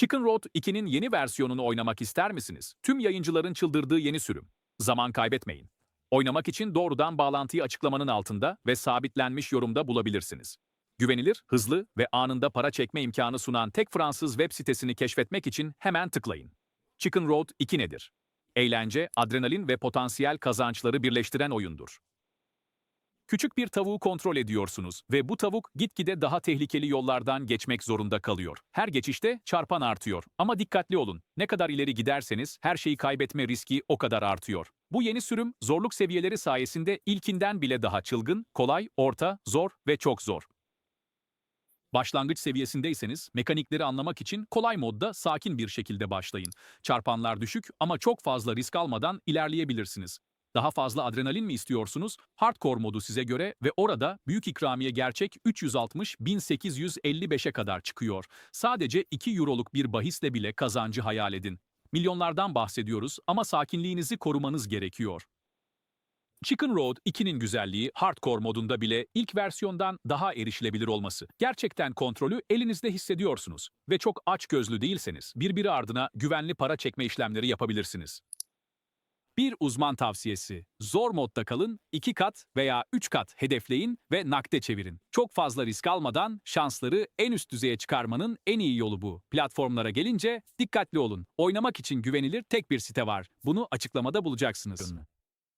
Chicken Road 2'nin yeni versiyonunu oynamak ister misiniz? Tüm yayıncıların çıldırdığı yeni sürüm. Zaman kaybetmeyin. Oynamak için doğrudan bağlantıyı açıklamanın altında ve sabitlenmiş yorumda bulabilirsiniz. Güvenilir, hızlı ve anında para çekme imkanı sunan tek Fransız web sitesini keşfetmek için hemen tıklayın. Chicken Road 2 nedir? Eğlence, adrenalin ve potansiyel kazançları birleştiren oyundur. Küçük bir tavuğu kontrol ediyorsunuz ve bu tavuk gitgide daha tehlikeli yollardan geçmek zorunda kalıyor. Her geçişte çarpan artıyor ama dikkatli olun. Ne kadar ileri giderseniz her şeyi kaybetme riski o kadar artıyor. Bu yeni sürüm zorluk seviyeleri sayesinde ilkinden bile daha çılgın, kolay, orta, zor ve çok zor. Başlangıç seviyesindeyseniz mekanikleri anlamak için kolay modda sakin bir şekilde başlayın. Çarpanlar düşük ama çok fazla risk almadan ilerleyebilirsiniz. Daha fazla adrenalin mi istiyorsunuz? Hardcore modu size göre ve orada büyük ikramiye gerçek 360-1855'e kadar çıkıyor. Sadece 2 euroluk bir bahisle bile kazancı hayal edin. Milyonlardan bahsediyoruz ama sakinliğinizi korumanız gerekiyor. Chicken Road 2'nin güzelliği hardcore modunda bile ilk versiyondan daha erişilebilir olması. Gerçekten kontrolü elinizde hissediyorsunuz ve çok aç gözlü değilseniz birbiri ardına güvenli para çekme işlemleri yapabilirsiniz. Bir uzman tavsiyesi. Zor modda kalın, 2 kat veya 3 kat hedefleyin ve nakde çevirin. Çok fazla risk almadan şansları en üst düzeye çıkarmanın en iyi yolu bu. Platformlara gelince dikkatli olun. Oynamak için güvenilir tek bir site var. Bunu açıklamada bulacaksınız.